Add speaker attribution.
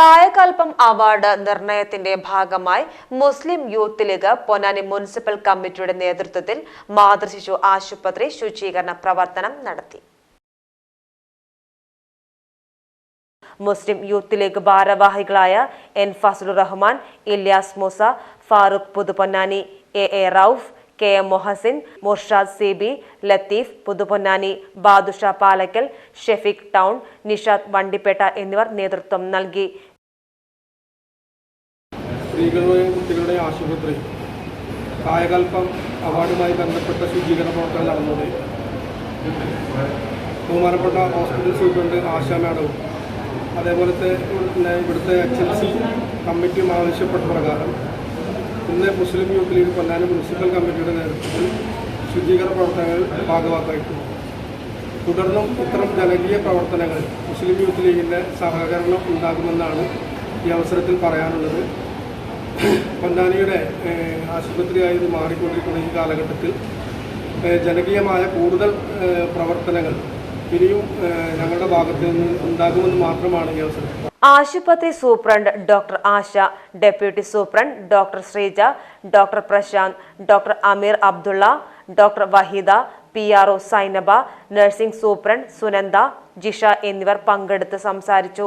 Speaker 1: Kayakalpam award നിർണയത്തിന്റെ ഭാഗമായി Muslim Youth League Ponnani municipal കമ്മിറ്റിയുടെ നേതൃത്വത്തിൽ മാതൃശിശു ആശുപത്രി ശുചീകരണ പ്രവർത്തനം നടത്തി. മുസ്ലിം യൂത്ത് ലീഗ് ഭാരവാഹികളായ N Fazlur Rahman Ilyas Moosa Farooq Puthuponnani A A Rauf K M Mohsin Murshad C B Latheef Puthuponnani Badusha Palakkal Shefeeq town Nishad Vandipetta എന്നിവർ നേതൃത്വം നൽകി.
Speaker 2: സ്ത്രീകളുടെയും കുട്ടികളുടെയും ആശുപത്രി. കായകൽപ്പം അവാർഡുമായി ബന്ധപ്പെട്ട ശുചീകരണ പ്രവർത്തനം നടന്നത് ബഹുമാനപ്പെട്ട ഹോസ്പിറ്റൽ സൂപ്രണ്ട് ആശാ മാഡവും അതേപോലത്തെ ഇവിടുത്തെ എച്ച് എൽ സി കമ്മിറ്റിയും ആവശ്യപ്പെട്ട പ്രകാരം ഇന്ന് Muslim Youth League Ponnani municipal കമ്മിറ്റിയുടെ നേതൃത്വത്തിൽ ശുചീകരണ പ്രവർത്തനങ്ങൾ ഭാഗമാക്കായിട്ടുണ്ട് തുടർന്നും ഇത്തരം ജനകീയ പ്രവർത്തനങ്ങൾ മുസ്ലിം യൂത്ത് ലീഗിന്റെ സഹകരണം ഉണ്ടാകുമെന്നാണ് ഈ അവസരത്തിൽ പറയാനുള്ളത്. പൊന്നാനിയുടെ ആശുപത്രിയായത് മാറിക്കൊണ്ടിരിക്കുന്ന ഈ കാലഘട്ടത്തിൽ ജനകീയമായ കൂടുതൽ പ്രവർത്തനങ്ങൾ ഇനിയും ഞങ്ങളുടെ ഭാഗത്ത് നിന്ന് ഉണ്ടാകുമെന്ന് മാത്രമാണ് ഈ അവസരം
Speaker 1: ആശുപത്രി superintendent doctor Asha deputy superintendent doctor Sreeja doctor Prashanth doctor Ameer Abdulla doctor Waheeda P R O Sainaba nursing superintendent Sunanda Jisha എന്നിവർ പങ്കെടുത്ത് സംസാരിച്ചു.